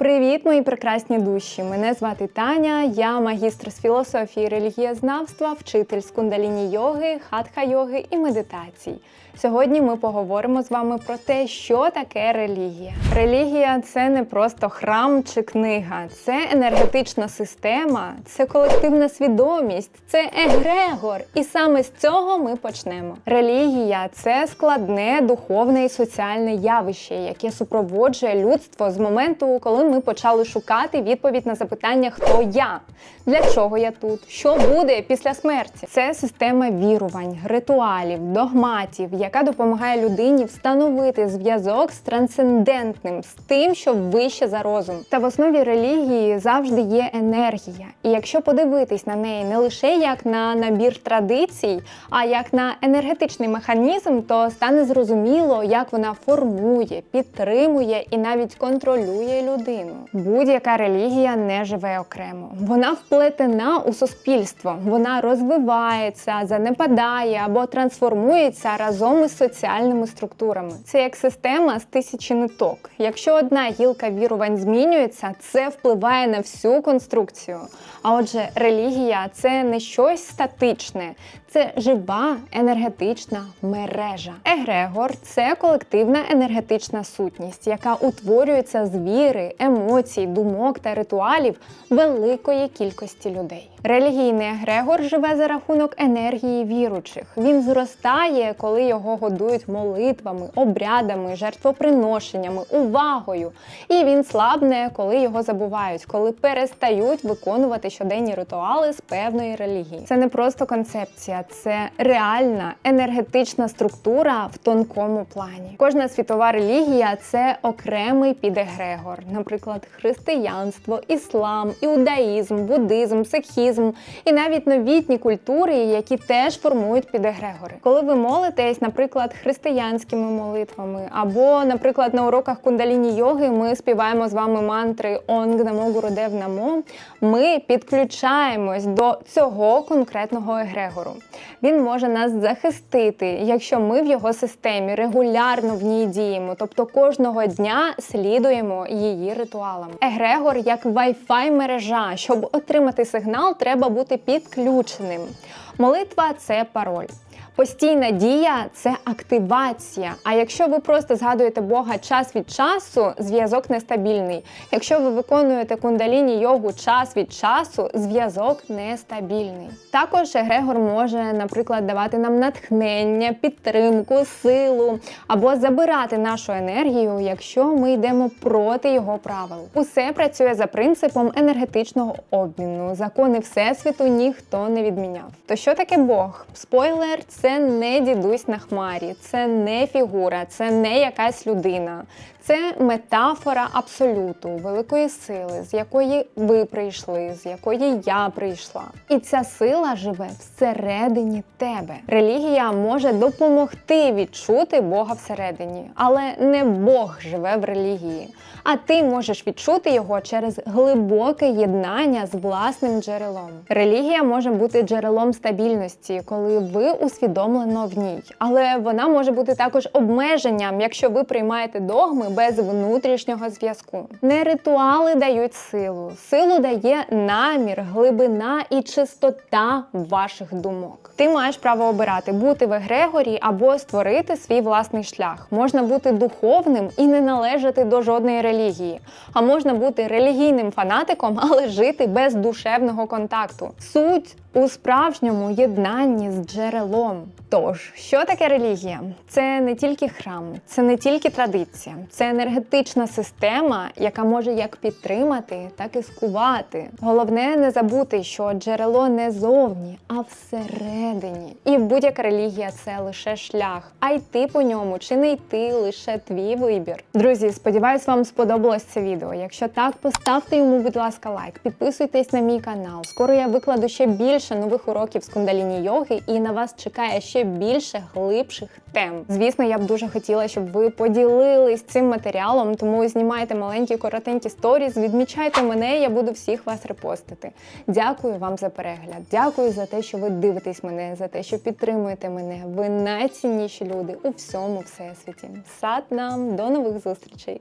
Привіт, мої прекрасні душі! Мене звати Таня, я магістр з філософії релігієзнавства, вчитель з кундаліні йоги, хатха йоги і медитацій. Сьогодні ми поговоримо з вами про те, що таке релігія. Релігія це не просто храм чи книга, це енергетична система, це колективна свідомість, це егрегор. І саме з цього ми почнемо. Релігія це складне духовне і соціальне явище, яке супроводжує людство з моменту, коли ми почали шукати відповідь на запитання, хто я, для чого я тут, що буде після смерті. Це система вірувань, ритуалів, догматів, яка допомагає людині встановити зв'язок з трансцендентним, з тим, що вище за розум. Та в основі релігії завжди є енергія. І якщо подивитись на неї не лише як на набір традицій, а як на енергетичний механізм, то стане зрозуміло, як вона формує, підтримує і навіть контролює людину. Будь-яка релігія не живе окремо. Вона вплетена у суспільство, вона розвивається, занепадає або трансформується разом із соціальними структурами. Це як система з тисячі ниток. Якщо одна гілка вірувань змінюється, це впливає на всю конструкцію. А отже, релігія це не щось статичне, це жива енергетична мережа. Егрегор це колективна енергетична сутність, яка утворюється з віри, емоцій, думок та ритуалів великої кількості людей. Релігійний егрегор живе за рахунок енергії віручих. Він зростає, коли його годують молитвами, обрядами, жертвоприношеннями, увагою. І він слабне, коли його забувають, коли перестають виконувати щоденні ритуали з певної релігії. Це не просто концепція, це реальна енергетична структура в тонкому плані. Кожна світова релігія це окремий підегрегор, наприклад, християнство, іслам, іудаїзм, буддизм, сикхізм і навіть новітні культури, які теж формують підегрегори. Коли ви молитесь, наприклад, християнськими молитвами, або, наприклад, на уроках кундаліні йоги ми співаємо з вами мантри Онг Намо Гурудев Намо, ми підключаємось до цього конкретного егрегору. Він може нас захистити, якщо ми в його системі регулярно в ній діємо, тобто кожного дня слідуємо її ритуалам. Егрегор як Wi-Fi мережа. Щоб отримати сигнал, треба бути підключеним. Молитва це пароль. Постійна дія це активація. А якщо ви просто згадуєте Бога час від часу, зв'язок нестабільний. Якщо ви виконуєте кундаліні йогу час від часу, зв'язок нестабільний. Також Егрегор може, наприклад, давати нам натхнення, підтримку, силу або забирати нашу енергію, якщо ми йдемо проти його правил. Усе працює за принципом енергетичного обміну. Закони всесвіту ніхто не відміняв. То що таке Бог? Спойлер, це не дідусь на хмарі, це не фігура, це не якась людина. Це метафора абсолюту, великої сили, з якої ви прийшли, з якої я прийшла. І ця сила живе всередині тебе. Релігія може допомогти відчути Бога всередині, але не Бог живе в релігії. А ти можеш відчути його через глибоке єднання з власним джерелом. Релігія може бути джерелом стабільності, коли ви усвідомлено в ній, але вона може бути також обмеженням, якщо ви приймаєте догми без внутрішнього зв'язку. Не ритуали дають силу, силу дає намір, глибина і чистота ваших думок. Ти маєш право обирати бути в егрегорі або створити свій власний шлях. Можна бути духовним і не належати до жодної релігії, а можна бути релігійним фанатиком, але жити без душевного контакту. Суть у справжньому єднанні з джерелом. Тож, що таке релігія? Це не тільки храм, це не тільки традиція, це енергетична система, яка може як підтримати, так і скувати. Головне не забути, що джерело не зовні, а всередині. І будь-яка релігія це лише шлях, а йти по ньому чи не йти лише твій вибір. Друзі, сподіваюсь, вам сподобалось це відео. Якщо так, поставте йому, будь ласка, лайк, підписуйтесь на мій канал. Скоро я викладу ще більше нових уроків з кундаліні йоги, і на вас чекає ще більше глибших тем. Звісно, я б дуже хотіла, щоб ви поділились цим матеріалом, тому знімайте маленькі коротенькі сторіз, відмічайте мене, я буду всіх вас репостити. Дякую вам за перегляд. Дякую за те, що ви дивитесь мене, за те, що підтримуєте мене. Ви найцінніші люди у всьому всесвіті. Сад нам до нових зустрічей!